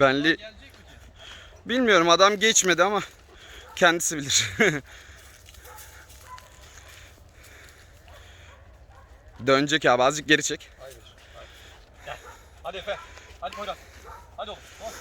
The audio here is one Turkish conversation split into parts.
Benli bilmiyorum adam geçmedi ama kendisi bilir. Dönecek abi azıcık geri çek. Hayır. Gel. Hadi Efe. Hadi Poyraz. Hadi oğlum. Hadi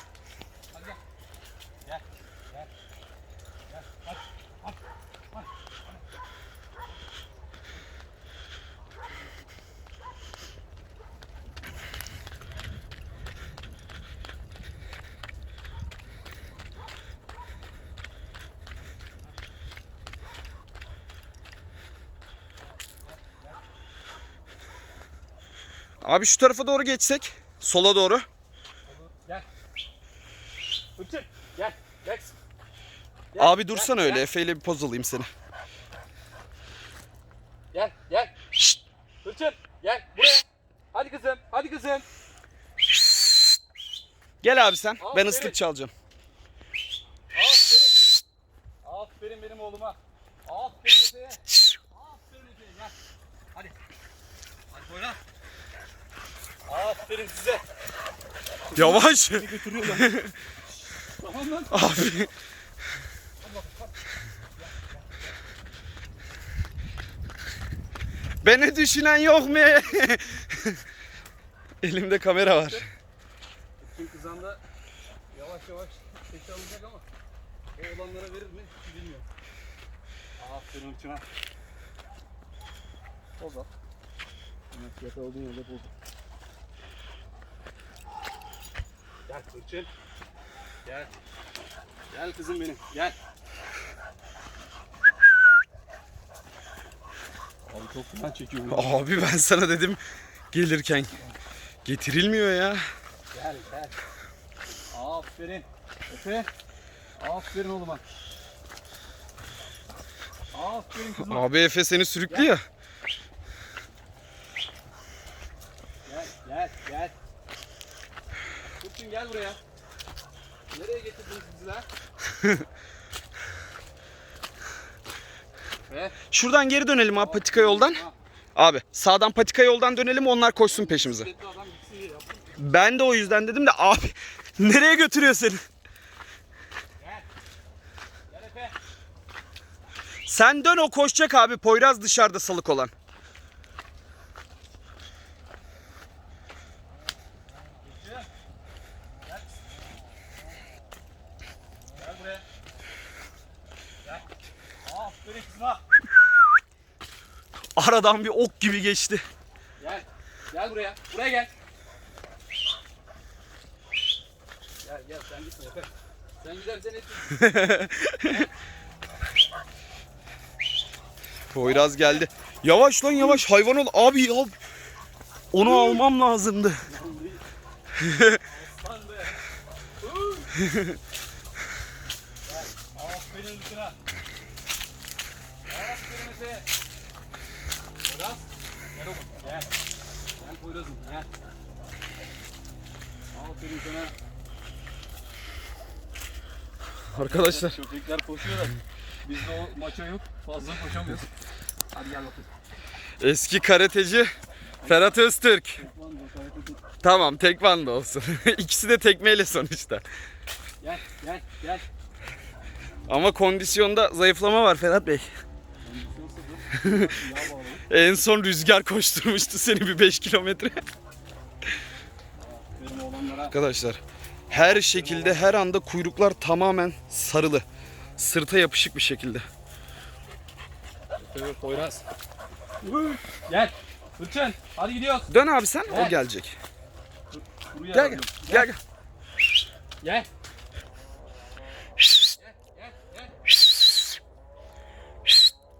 Abi şu tarafa doğru geçsek. Sola doğru. Gel. Uçun. Gel. Gel. Gel, Abi gel, öyle. Efe ile bir poz alayım seni. Gel. Gel. Şşt. Hırçın. Gel. Buraya. Hadi kızım. Hadi kızım. Gel abi sen. Ben Aferin. ıslık çalacağım. Aferin. Aferin benim oğluma. Aferin Efe'ye. Aferin Efe'ye gel. Hadi. Hadi Poyraz. Aferin size. Yavaş. Tamam lan. Abi. Beni düşünen yok mu? Elimde kamera var. Bütün kızan da yavaş yavaş sesi alacak ama o olanlara verir mi hiç bilmiyorum. Aferin uçuna. Boz al. Evet, yakaladığın yerde boz. Gel Kırçın. Gel. Gel kızım benim. Gel. Abi çok fena çekiyor. bunu. Abi ben sana dedim gelirken. Getirilmiyor ya. Gel gel. Aferin. Efe. Aferin oğluma. Aferin kızım. Abi Efe seni sürüklüyor. Gel gel gel. Kurtun gel buraya. Nereye getirdiniz bizi lan? Ve Şuradan geri dönelim abi patika yoldan. Abi sağdan patika yoldan dönelim onlar koşsun peşimize. bisikletli adam gitsin diye yaptım. Ben de o yüzden dedim de abi nereye götürüyor seni? Gel. Gel Efe. Sen dön o koşacak abi Poyraz dışarıda salık olan. Gel. Gel. Gel buraya. Gel. Aferin kızıma. Aradan bir ok gibi geçti. Gel. Gel buraya. Buraya gel. Gel gel sen gitme Efe. Sen gidersen et. Poyraz geldi. Yavaş lan yavaş hayvan ol. Abi ya. Onu almam lazımdı. Aferin. Aferin. Gel oğlum. Gel. Gel Poyraz'ım gel. Aferin sana. Arkadaşlar. Köpekler koşuyorlar. Bizde o maça yok. Fazla koşamıyoruz. Hadi gel bakayım. Eski karateci Ferhat Öztürk. Tamam tekvando olsun. İkisi de tekmeyle sonuçta. Gel gel gel. Ama kondisyonda zayıflama var Ferhat Bey. Kondisyon sıfır. En son rüzgar koşturmuştu seni bir 5 kilometre. Arkadaşlar her şekilde her anda kuyruklar tamamen sarılı. Sırta yapışık bir şekilde. Poyraz. Gel. Fırçın. Hadi gidiyoruz. Dön abi sen o Gel. gelecek. Buraya Gel gel. Gel gel. Gel. Gel. Gel.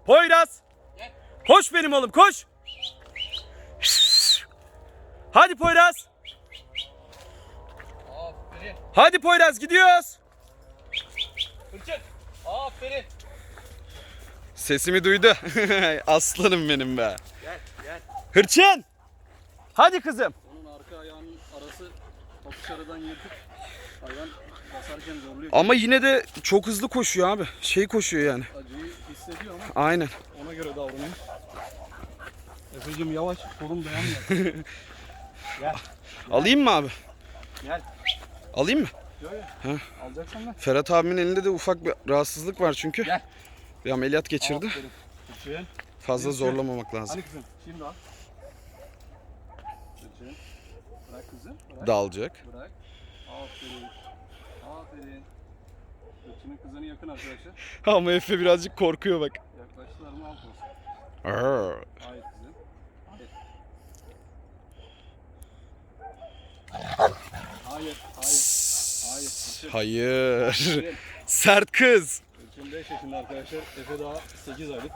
Poyraz. Koş benim oğlum koş. Hadi Poyraz. Aferin. Hadi Poyraz gidiyoruz. Fırçın. Aferin. Sesimi duydu. Aslanım benim be. Gel. Gel. Hırçın. Hadi kızım. Onun arka ayağının arası papuç aradan yırtık. Hayvan basarken zorluyor. Ama yine de çok hızlı koşuyor abi. Şey koşuyor yani. Acıyı hissediyor ama Aynen. ona göre davranıyor. Efe'cim yavaş kolum dayanmıyor. Gel. Alayım mı abi? Gel. Alayım mı? Yok yok. Alacaksan lan. Ferhat abimin elinde de ufak bir rahatsızlık var çünkü. Gel. Bir ameliyat geçirdi. Aferin. Fazla Kırçın. zorlamamak lazım. Hani kızım? Şimdi al. Bırak kızım. Bırak. Dağılacak. Bırak. Aferin. Aferin. Kırçının kızını yakın arkadaşlar. Ama Efe birazcık korkuyor bak. Yaklaştılar mı alt olsun. Hayır. Hayır. Hayır. Hayır. Sert kız. Kırçın 5 yaşında arkadaşlar. Efe daha 8 aylık.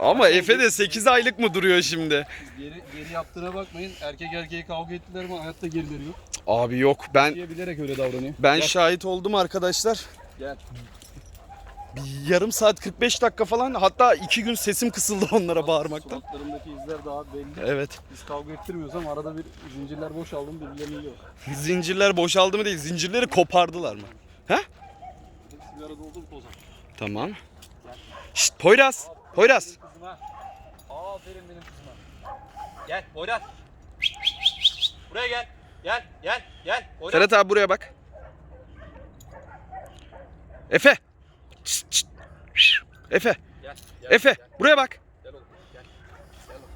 Ama Efe de 8 aylık mı duruyor şimdi? Geri, geri yaptığına bakmayın. Erkek erkeğe kavga ettiler ama hayatta gerileri yok. Abi yok ben Diye bilerek öyle davranıyor. ben Gel, şahit oldum arkadaşlar. Gel. Bir yarım saat 45 dakika falan hatta 2 gün sesim kısıldı onlara bağırmaktan. Suratlarındaki izler daha belli. Evet. Biz kavga ettirmiyoruz ama arada bir zincirler boşaldım birbirlerini yiyor. Zincirler boşaldı mı değil zincirleri kopardılar mı? Hepsi bir arada oldu mu? Tamam. Şşt Poyraz. Poyraz. Benim kızıma. Aferin benim kızıma. Gel Boyraz. Buraya gel. Gel gel gel. Boyraz. Ferhat abi buraya bak. Efe. Şşt, şşt. Efe. Gel, gel, Efe Gel, buraya bak. gel oğlum gel. Gel oğlum.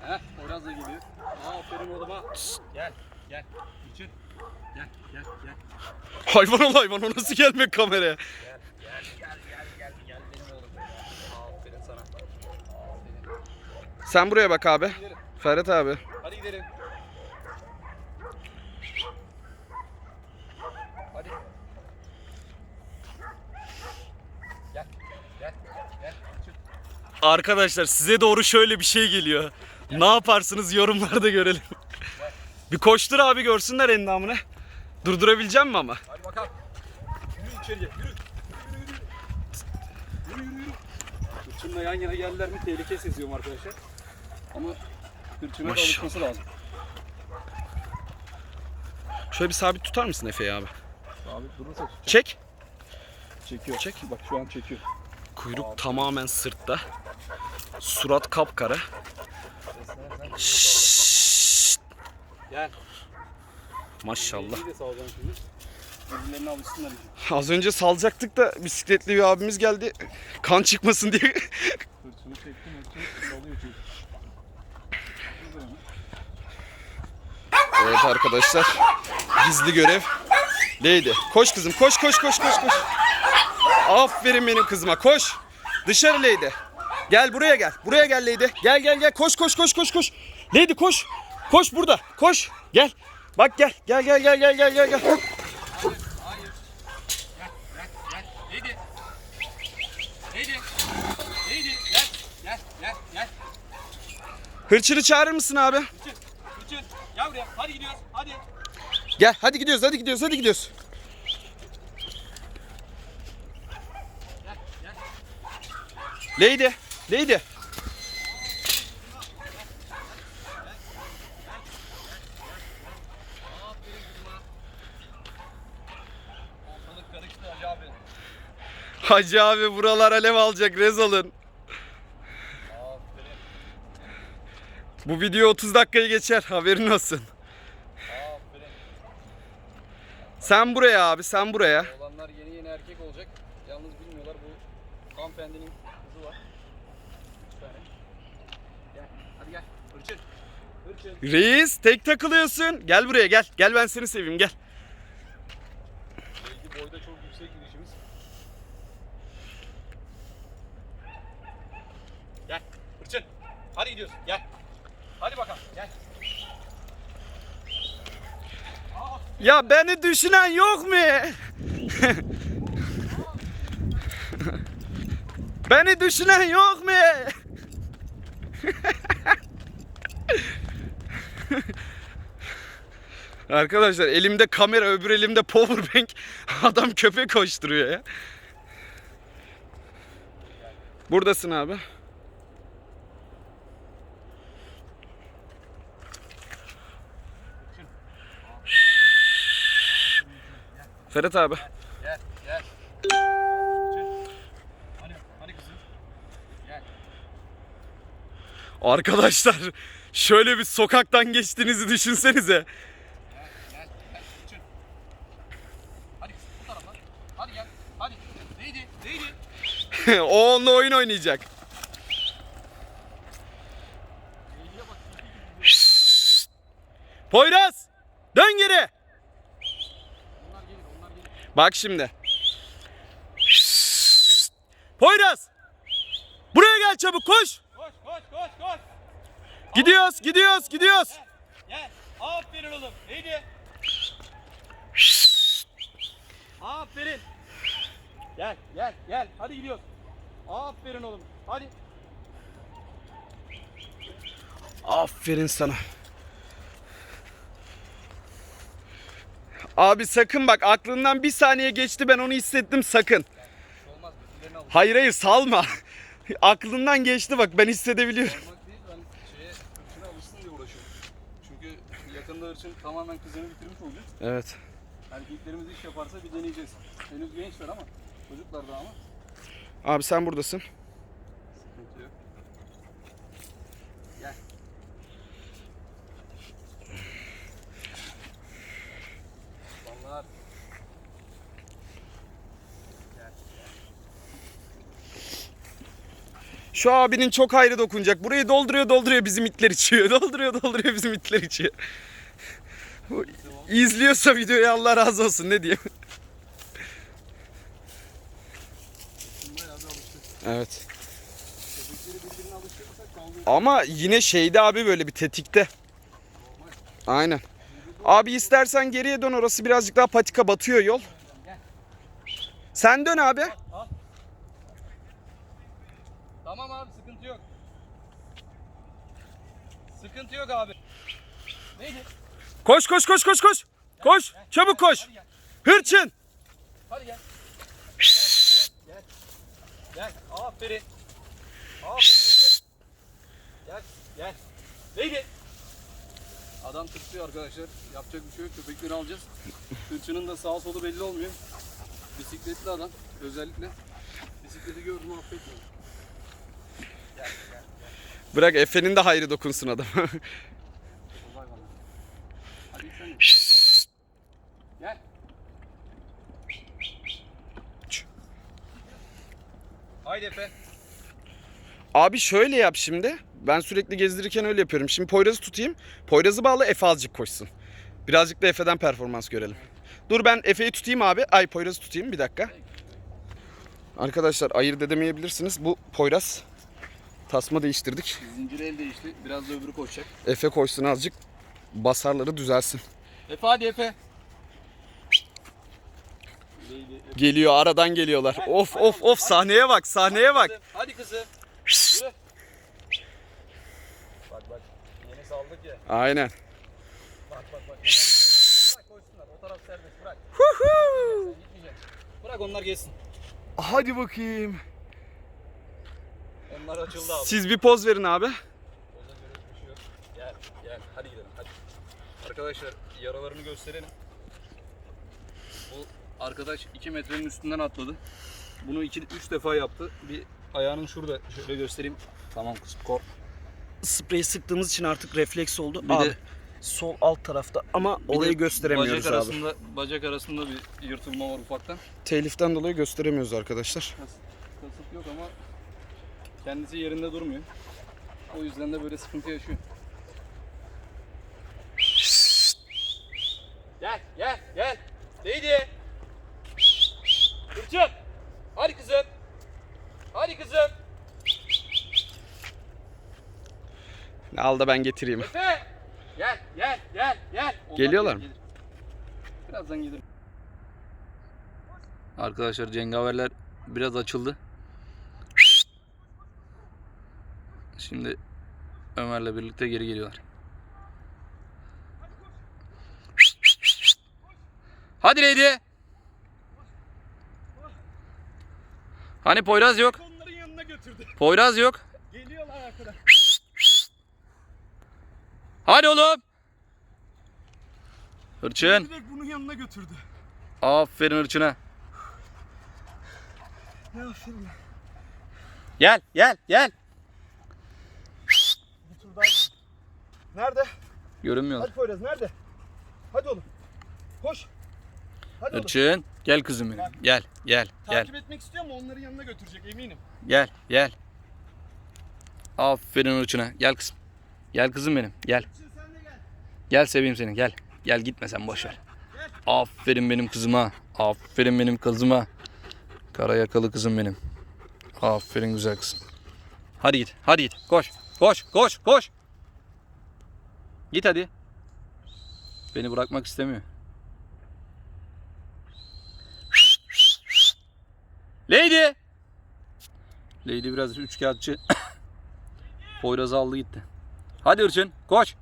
Heh Boyraz da geliyor. Aferin oğluma. Gel gel. İçin. Gel gel gel. Hayvan ol hayvan o nasıl gelmek kameraya? Gel gel gel gel gel gel benim oğlum. Aferin sana. Aferin. Sen buraya bak abi. Gidelim. Ferhat abi. Hadi gidelim. Hadi. Gel, gel, gel. Çık. Arkadaşlar size doğru şöyle bir şey geliyor. Ne yaparsınız yorumlarda görelim. Bir koştur abi görsünler endamını. Durdurabilecek mi ama? Hadi bakalım. Yürü içeriye, yürü. Yürü, yürü, yürü. Hırçınla yan yana geldiler mi tehlike seziyorum arkadaşlar. Ama hırçına da Maşallah. alışması lazım. Şöyle bir sabit tutar mısın Efe'yi abi? Abi durursa tutacak. Çek. Çekiyor. Çek. Bak şu an çekiyor. Kuyruk tamamen sırtta. Surat kapkara. Şşşt. Gel. Maşallah. Az önce salacaktık da bisikletli bir abimiz geldi. Kan çıkmasın diye. Evet arkadaşlar. Gizli görev. Neydi? Koş kızım koş koş koş koş koş. Aferin benim kızıma koş. Dışarı Leydi. Gel buraya gel. Buraya gel Leydi. Gel gel gel koş koş koş koş koş. Leydi koş. Koş burada. Koş. Gel. Bak gel. Gel gel gel gel gel gel gel. Hırçını çağırır mısın abi? Üçün, üçün. Gel buraya. Hadi gidiyoruz. Hadi. Gel hadi gidiyoruz hadi gidiyoruz hadi gidiyoruz. Gel, karıştı Hacı abi. Buralar alev alacak rez alın. Bu video 30 dakikayı geçer haberin olsun. Sen buraya abi sen buraya. Olanlar yeni yeni erkek olacak. Yalnız bilmiyorlar bu hanımefendinin kızı var. Üç tane. Gel. Hadi gel. Hırçın. Hırçın. Reis tek takılıyorsun. Gel buraya gel. Gel ben seni seveyim gel. Belki boyda çok yüksek girişimiz. Gel. Hadi gidiyoruz. Gel. Hadi bakalım. Gel. Ya beni düşünen yok mu? beni düşünen yok mu? Arkadaşlar elimde kamera öbür elimde powerbank adam köpek koşturuyor ya. Buradasın abi. Ferhat abi. Arkadaşlar şöyle bir sokaktan geçtiğinizi düşünsenize. Gel gel Hırçın. Hadi bu tarafa. Hadi gel. Hadi. Neydi? Neydi? o onunla oyun oynayacak. Poyraz! Dön geri. Onlar gelir onlar gelir. Bak şimdi. Poyraz! Buraya gel çabuk koş. Koş koş koş koş. Gidiyoruz, gidiyoruz, gidiyoruz. Gel. Aferin oğlum. Neydi? Aferin. Gel gel gel. Hadi gidiyoruz. Aferin oğlum. Hadi. Aferin sana. Abi sakın bak aklından bir saniye geçti ben onu hissettim sakın. Olmaz. Hayır hayır salma. aklından geçti bak ben hissedebiliyorum. Değil ben şeye hırçına alışsın diye uğraşıyorum. Çünkü yakında hırçın tamamen kızını bitirmiş olacak. Evet. Erkeklerimiz iş yaparsa bir deneyeceğiz. Henüz gençler ama çocuklar da ama Abi sen buradasın. Şu abinin çok hayrı dokunacak. Burayı dolduruyor dolduruyor bizim itler içiyor. Dolduruyor dolduruyor bizim itler içiyor. İzliyorsa videoyu Allah razı olsun ne diyeyim. bayağı bir alıştık. Evet. Ama yine şeyde abi böyle bir tetikte. Aynen. Abi istersen geriye dön orası birazcık daha patika batıyor yol. Sen dön abi. Tamam abi sıkıntı yok. Sıkıntı yok abi. Neydi? Koş koş koş koş koş. Koş. Çabuk koş. Hırçın. Hadi. Gel. Gel. Gel. Aferin. Aferin. Gel. Gel. Neydi? Adam tırsıyor arkadaşlar. Yapacak bir şey yok. Köpekleri alacağız. Hırçının da sağ solu belli olmuyor. Bisikletli adam. Özellikle. Bisikleti gördüm affetmiyor. Gel. Gel. Bırak Efe'nin de hayrı dokunsun adam. Kolay bana. Hadi sen de. Gel. Haydi Efe. Abi şöyle yap şimdi. Ben sürekli gezdirirken öyle yapıyorum. Şimdi Poyraz'ı tutayım. Poyraz'ı bağla Efe azıcık koşsun. Birazcık da Efe'den performans görelim. Dur ben Efe'yi tutayım abi. Ay Poyraz'ı tutayım bir dakika. Arkadaşlar ayırt edemeyebilirsiniz. Bu Poyraz. Tasma değiştirdik. Zincir el değişti. Biraz da öbürü koşacak. Efe koşsun azıcık. Basarları düzelsin. Efe hadi Efe. Geliyor aradan geliyorlar. Of of of sahneye bak sahneye bak. Kızım, Hadi kızım. Yürü. Bak bak. Yeni saldık ya. Aynen. Bak bak bak. Bırak koşsunlar. O taraf serbest. Bırak. Gitmeyeceksin. Bırak onlar geçsin. Hadi bakayım. Onlar açıldı abi. Siz bir poz verin abi. Oza göre bir şey yok. Gel gel hadi gidelim hadi. Arkadaşlar yaralarını gösterelim. Arkadaş 2 metrenin üstünden atladı. Bunu 2 3 defa yaptı. Bir ayağının şurada şöyle göstereyim. Tamam kız kork. Spreyi sıktığımız için artık refleks oldu. Bir de- sol alt tarafta ama Bir orayı de gösteremiyoruz bacak abi. arasında bacak arasında bir yırtılma var ufaktan. Teliften dolayı gösteremiyoruz arkadaşlar. Kas, kasıt yok ama kendisi yerinde durmuyor. O yüzden de böyle sıkıntı yaşıyor. Gel gel gel. Neydi? Kırçın. Hadi kızım. Hadi kızım. Al da ben getireyim. Efe. Gel gel gel gel. Onlar Geliyorlar gelir, mı? gelir. Birazdan gelir. Arkadaşlar cengaverler biraz açıldı. Şimdi Ömer'le birlikte geri geliyorlar. Hadi Lady. Hani Poyraz yok? Onların yanına götürdü. Poyraz yok. Geliyorlar arkada. Hadi oğlum. Hırçın. Direkt bunun yanına götürdü. Aferin Hırçın'a. Ne aferin. Gel gel gel. Nerede? Görünmüyor. Hadi Poyraz nerede? Hadi oğlum. Koş. Hadi oğlum. Irçın. Gel kızım benim. Gel, gel, gel. Takip etmek istiyor mu? Onların yanına götürecek eminim. Gel, gel. Aferin Irçın'a. Gel kızım. Gel kızım benim. Gel. Gel. Seveyim seni. Gel. Gel gitme sen boş ver. Aferin benim kızıma. Aferin benim kızıma. Kara yakalı kızım benim. Aferin güzel kızım. Hadi git. Hadi git. Koş. Koş. Koş. Koş. Git hadi. Beni bırakmak istemiyor. Lady. Lady biraz üçkağıtçı. Poyraz'ı aldı gitti. Hadi Irçın koş.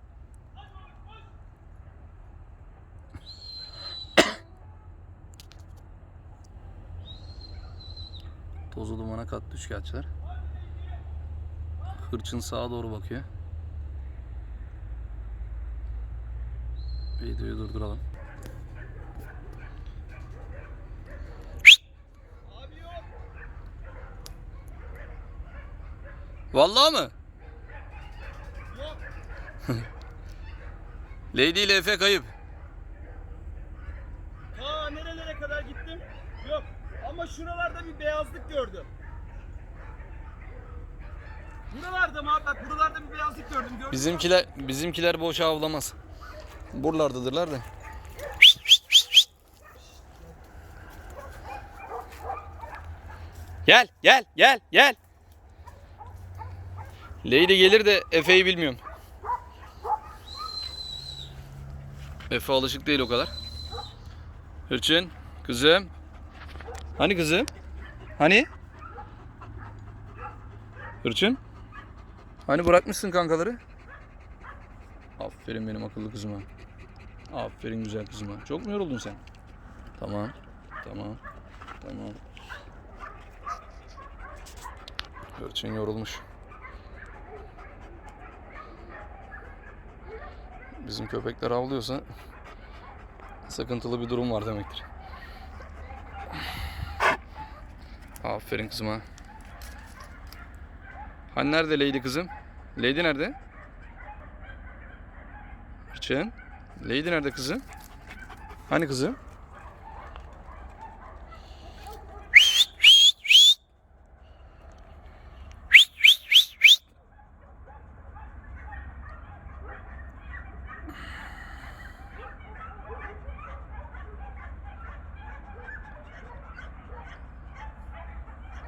Tozu dumana kattı üçkağıtçılar. Hırçın sağa doğru bakıyor. Videoyu durduralım. Vallahi mı? Lady ile Efe kayıp. Aa nerelere kadar gittim? Yok. Ama şuralarda bir beyazlık gördüm. Buralarda mı abi? Bak buralarda bir beyazlık gördüm. Gördün mü? Bizimkiler bizimkiler boşa avlamaz. Buralardadırlar da. Gel, gel, gel, gel. Lady gelir de Efe'yi bilmiyorum. Efe alışık değil o kadar. Hırçın, kızım. Hani kızım? Hani? Hırçın? Hani bırakmışsın kankaları? Aferin benim akıllı kızıma. Aferin güzel kızıma. Çok mu yoruldun sen? Tamam. Tamam. Tamam. Hırçın yorulmuş. Bizim köpekler avlıyorsa sıkıntılı bir durum var demektir. Aferin kızıma. Hani nerede Lady kızım? Lady nerede? Hırçın. Lady nerede kızım? Hani kızım?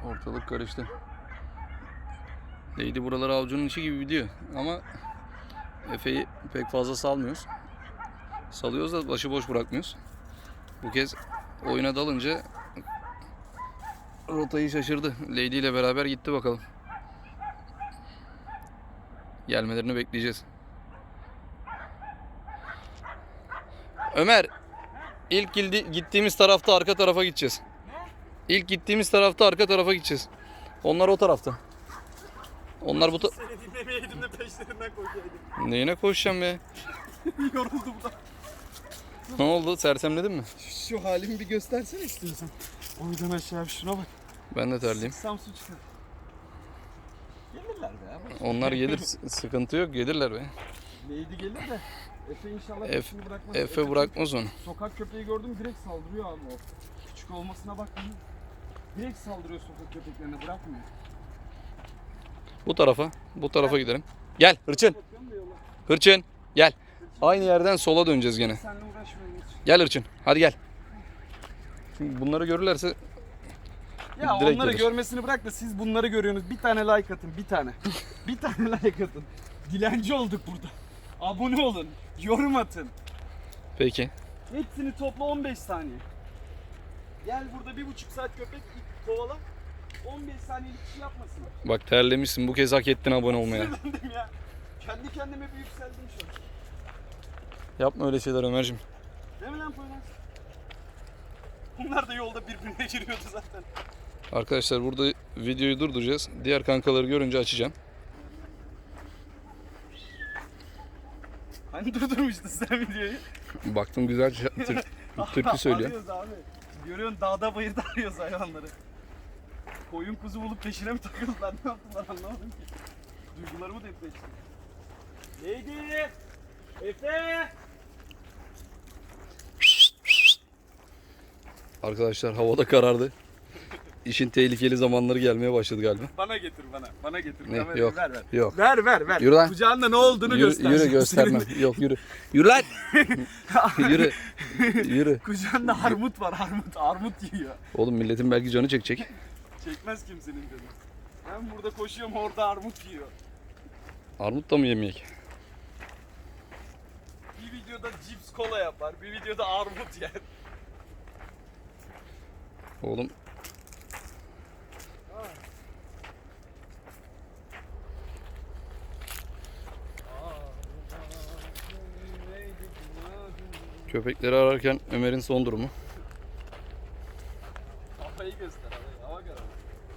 Ortalık karıştı. Lady buraları avucunun içi gibi gidiyor ama Efe'yi pek fazla salmıyoruz. Salıyoruz da başıboş bırakmıyoruz. Bu kez oyuna dalınca rotayı şaşırdı. Lady ile beraber gitti bakalım. Gelmelerini bekleyeceğiz. Ömer, ilk gittiğimiz tarafta arka tarafa gideceğiz. İlk gittiğimiz tarafta arka tarafa gideceğiz. Onlar o tarafta. Onlar bu ta- Seni dinlemeyeydim de peşlerinden koşaydım. Neyine koşacağım be? Yoruldum da. Ne oldu? Sersemledin mi? Şu halimi bir göstersene istiyorsan. Oydan aşağı bir şuna bak. Ben de terliyim. Samsun çıkar. Gelirler be abi. Onlar gelir. Sıkıntı yok. Gelirler be. Lady gelir de Efe inşallah Efe- bırakmaz. Efe bırakmaz onu. Sokak köpeği gördüm direkt saldırıyor abi o. Küçük olmasına bakmayın. Direkt saldırıyor sokak köpeklerine bırakmıyor. Bu tarafa. Bu tarafa gidelim. Gel Hırçın. Hırçın. Gel. Aynı yerden sola döneceğiz gene. Seninle uğraşmayın hiç. Gel Hırçın. Hadi gel. Şimdi bunları görürlerse Ya Direkt onları gelir. görmesini bırak da siz bunları görüyorsunuz. Bir tane like atın, bir tane. bir tane like atın. Dilenci olduk burada. Abone olun, yorum atın. peki. Hepsini topla 15 saniye. Gel burada bir buçuk saat köpek kovala. 15 saniyelik bir şey yapmasın. Bak terlemişsin. Bu kez hak ettin abone olmaya. Sinirlendim ya. Kendi kendime bir yükseldim şu an. Yapma öyle şeyler Ömerciğim. Değil mi lan Poyraz? Bunlar da yolda birbirine giriyordu zaten. Arkadaşlar burada videoyu durduracağız. Diğer kankaları görünce açacağım. Hani durdurmuştun sen videoyu? Baktım güzel şa- tür- türkü söylüyor. Arıyoruz abi. Görüyorsun dağda bayırda arıyoruz hayvanları. Koyun kuzu bulup peşine mi takıldılar ne yaptılar anlamadım ki. Duygularımı depreşti. Lady! Efe! Arkadaşlar havada karardı. İşin tehlikeli zamanları gelmeye başladı galiba. Bana getir bana. Bana getir. Ne? Kamerayı Yok. Ver ver. Yok. Ver ver ver. Yürü lan. Kucağında ne olduğunu Yürü, göster. yürü göstermem. Yok yürü. Yürü lan. yürü. Yürü. Kucağında armut var armut. Armut yiyor. Oğlum milletin belki canı çekecek. Çekmez kimsenin canı. Ben burada koşuyorum orada armut yiyor. Armut da mı yemeyek? Bir videoda cips kola yapar. Bir videoda armut yer. Oğlum köpekleri ararken Ömer'in son durumu. Havayı göster havayı. Hava kararı.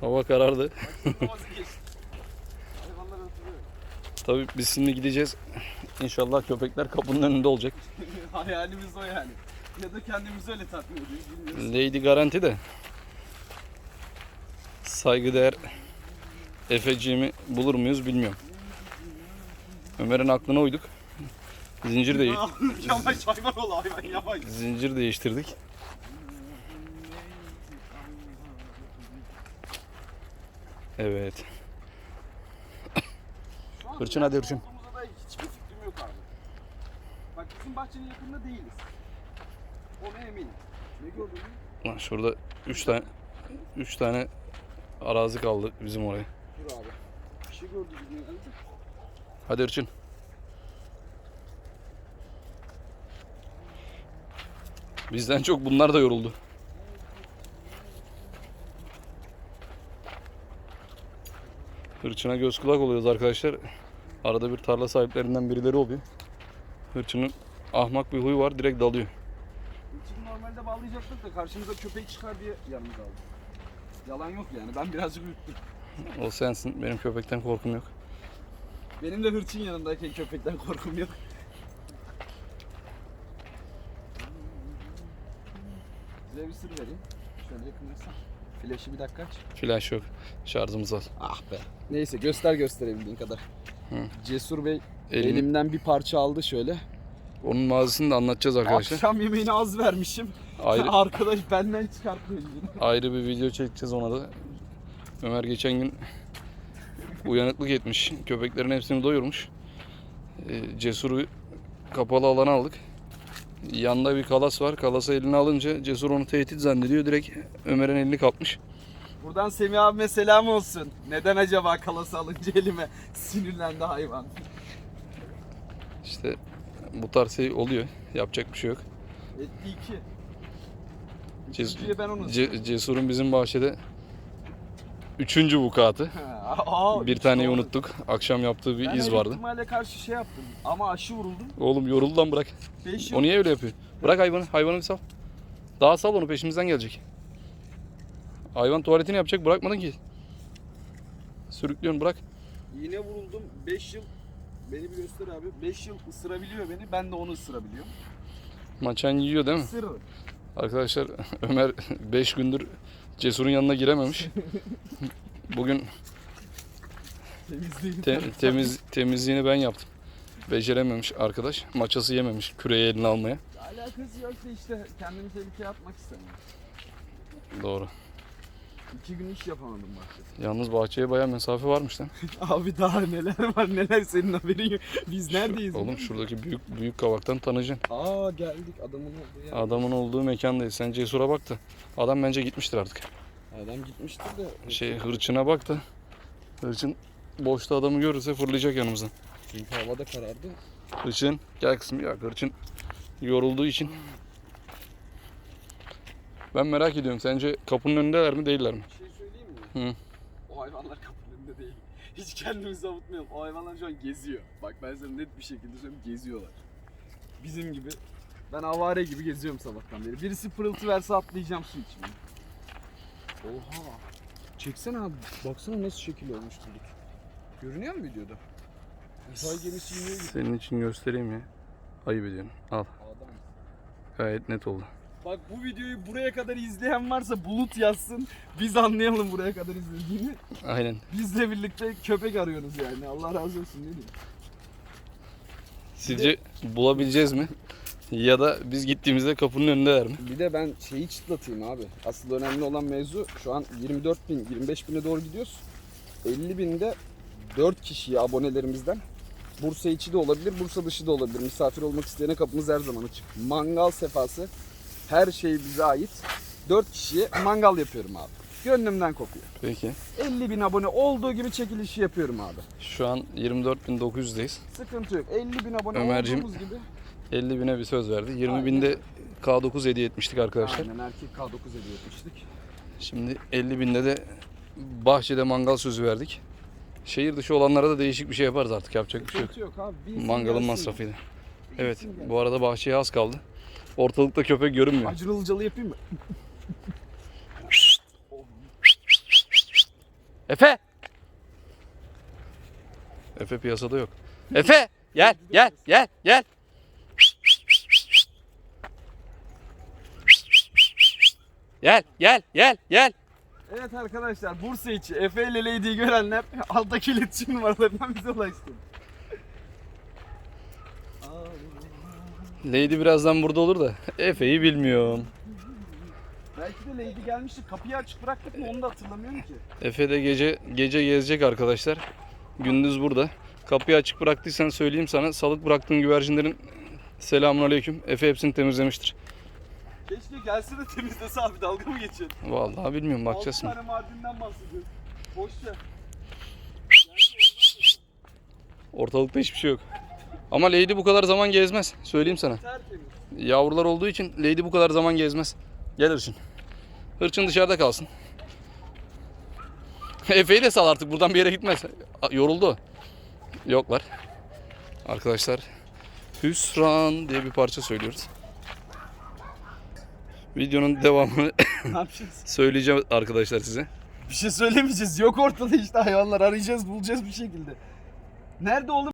Hava karardı. Tabii biz şimdi gideceğiz. İnşallah köpekler kapının önünde olacak. Hayalimiz o yani. Ya da kendimizi öyle tatmin ediyoruz bilmiyoruz. Lady garanti de. Saygıdeğer Efeciğimi bulur muyuz bilmiyorum. Ömer'in aklına uyduk. Zincir de yavaş hayvan ol hayvan yavaş. zincir değiştirdik. Evet. Şu an Hırçın hadi hırçın. olduğumuza dair hiçbir fikrim yok abi. Bak bizim bahçenin yakınında değiliz. Ona eminim. Ne gördün mü? Lan şurada 3 tane 3 tane arazi kaldı bizim oraya. Dur abi. Bir şey gördük biz ne gördük? Hadi Hırçın. Bizden çok bunlar da yoruldu. Hırçına göz kulak oluyoruz arkadaşlar. Arada bir tarla sahiplerinden birileri oluyor. Hırçının ahmak bir huyu var direkt dalıyor. İçini normalde bağlayacaktık da karşımıza köpek çıkar diye yanımıza aldık. Yalan yok yani ben birazcık ürktüm. O sensin benim köpekten korkum yok. Benim de hırçın yanındayken köpekten korkum yok. Size bir sır vereyim. Şöyle yakınlaşsam. Flaşı bir dakika aç. Flash yok. Şarjımız az. Ah be. Neyse göster gösterebildiğin kadar. Hı. Cesur Bey Elini- elimden bir parça aldı şöyle. Onun mazisini de anlatacağız arkadaşlar. Akşam yemeğini az vermişim. Ayrı, Arkadaş benden elini. ayrı bir video çekeceğiz ona da. Ömer geçen gün uyanıklık etmiş. Köpeklerin hepsini doyurmuş. Ee, Cesur'u kapalı alana aldık. Yanında bir kalas var. Kalası eline alınca Cesur onu tehdit zannediyor. Direkt Ömer'in elini kapmış. Buradan Semih abime selam olsun. Neden acaba kalası alınca elime sinirlendi hayvan. İşte bu tarz şey oluyor. Yapacak bir şey yok. Etti iki. Ces- Üçüncüye ben onu Ce- Cesur'un bizim bahçede üçüncü vukuatı. Aa, Bir taneyi unuttuk. Akşam yaptığı bir Ben iz vardı. ihtimale karşı şey yaptım ama aşı vuruldum. Oğlum yoruldu lan bırak. 5 yıl O niye öyle yapıyor? Bırak hayvanı. Hayvanı bir sal. Daha sal onu peşimizden gelecek. Hayvan tuvaletini yapacak bırakmadın ki. Sürüklüyorsun bırak. iğne vuruldum. 5 yıl beni bir göster abi. 5 yıl ısırabiliyor beni. Ben de onu ısırabiliyorum. Maçan yiyor değil mi? Isırır. Arkadaşlar Ömer 5 gündür Cesur'un yanına girememiş. Bugün te- temiz temizliğini ben yaptım. Becerememiş arkadaş. Maçası yememiş küreği eline almaya. Alakası yok da işte kendimi tehlikeye atmak istemiyorum. Doğru. 2 gün iş yapamadım bahçede. Yalnız bahçeye bayağı mesafe varmış lan. Abi daha neler var neler senin haberin yok. Biz neredeyiz? Oğlum şuradaki büyük büyük kavaktan tanıyacaksın. Aa geldik adamın olduğu yer. Adamın olduğu mekandayız. Sen Cesur'a bak da. Adam bence gitmiştir artık. Adam gitmiştir de. Şey hırçına bak da. Hırçın boşta adamı görürse fırlayacak yanımızdan. Çünkü havada karardı. Hırçın gel kızım ya hırçın yorulduğu için. Ben merak ediyorum sence kapının önündeler mi değiller mi? Bir şey söyleyeyim mi? Hı. O hayvanlar kapının önünde değil. Hiç kendimizi avutmayalım. O hayvanlar şu an geziyor. Bak ben sana net bir şekilde söyleyeyim geziyorlar. Bizim gibi. Ben avare gibi geziyorum sabahtan beri. Birisi pırıltı verse atlayacağım su içmeye. Oha. Çeksene abi. Baksana nasıl şekil olmuş bulut. Görünüyor mu videoda? Uzay gemisi iniyor gibi. Senin için göstereyim ya. Ayıp ediyorsun. Al. Adam. Gayet net oldu. Bak bu videoyu buraya kadar izleyen varsa bulut yazsın. Biz anlayalım buraya kadar izlediğini. Aynen. Bizle birlikte köpek arıyoruz yani. Allah razı olsun ne diyeyim. Sizce bulabileceğiz mi? Ya da biz gittiğimizde kapının önündeler mi? Bir de ben şeyi çıtlatayım abi. Asıl önemli olan mevzu şu an 24 bin, 25 bine doğru gidiyoruz. 50 binde 4 kişiye abonelerimizden Bursa içi de olabilir, Bursa dışı da olabilir. Misafir olmak isteyene kapımız her zaman açık. Mangal sefası, her şey bize ait. 4 kişiye mangal yapıyorum abi. Gönlümden kopuyor. Peki. 50 bin abone olduğu gibi çekilişi yapıyorum abi. Şu an 24.900'deyiz. Sıkıntı yok. 50 bin abone Ömerciğim, olduğumuz gibi. 50 bine bir söz verdi. 20 Aynen. binde K9 hediye etmiştik arkadaşlar. Aynen erkek K9 hediye etmiştik. Şimdi 50 binde de bahçede mangal sözü verdik. Şehir dışı olanlara da değişik bir şey yaparız artık yapacak bir şey yok. Yok abi. Mangalın gelsin. masrafıyla. Evet bu arada bahçeye az kaldı. Ortalıkta köpek görünmüyor. Acılı ılıcalı yapayım mı? Efe! Efe piyasada yok. Efe! Gel gel gel gel. Gel gel gel gel. Evet arkadaşlar Bursa içi Efe ile Lady'yi görenler alttaki iletişim numaralarından bize ulaşsın. Lady birazdan burada olur da Efe'yi bilmiyorum. Belki de Lady gelmişti kapıyı açık bıraktık mı onu da hatırlamıyorum ki. Efe de gece gece gezecek arkadaşlar. Gündüz burada. Kapıyı açık bıraktıysan söyleyeyim sana. Salık bıraktığın güvercinlerin selamun aleyküm. Efe hepsini temizlemiştir. Keşke gelse de temizlese abi dalga mı geçiyorsun? Vallahi bilmiyorum bakacağız 6 şimdi. tane Mardin'den bahsediyoruz. Boş ver. Ortalıkta hiçbir şey yok. Ama Lady bu kadar zaman gezmez. Söyleyeyim sana. Yavrular olduğu için Lady bu kadar zaman gezmez. Gel Hırçın. Hırçın dışarıda kalsın. Efe'yi de sal artık buradan bir yere gitmez. Yoruldu. Yoklar. Arkadaşlar Hüsran diye bir parça söylüyoruz. Videonun devamını söyleyeceğim arkadaşlar size. Bir şey söylemeyeceğiz. Yok ortada işte hayvanlar. Arayacağız bulacağız bir şekilde. Nerede oğlum?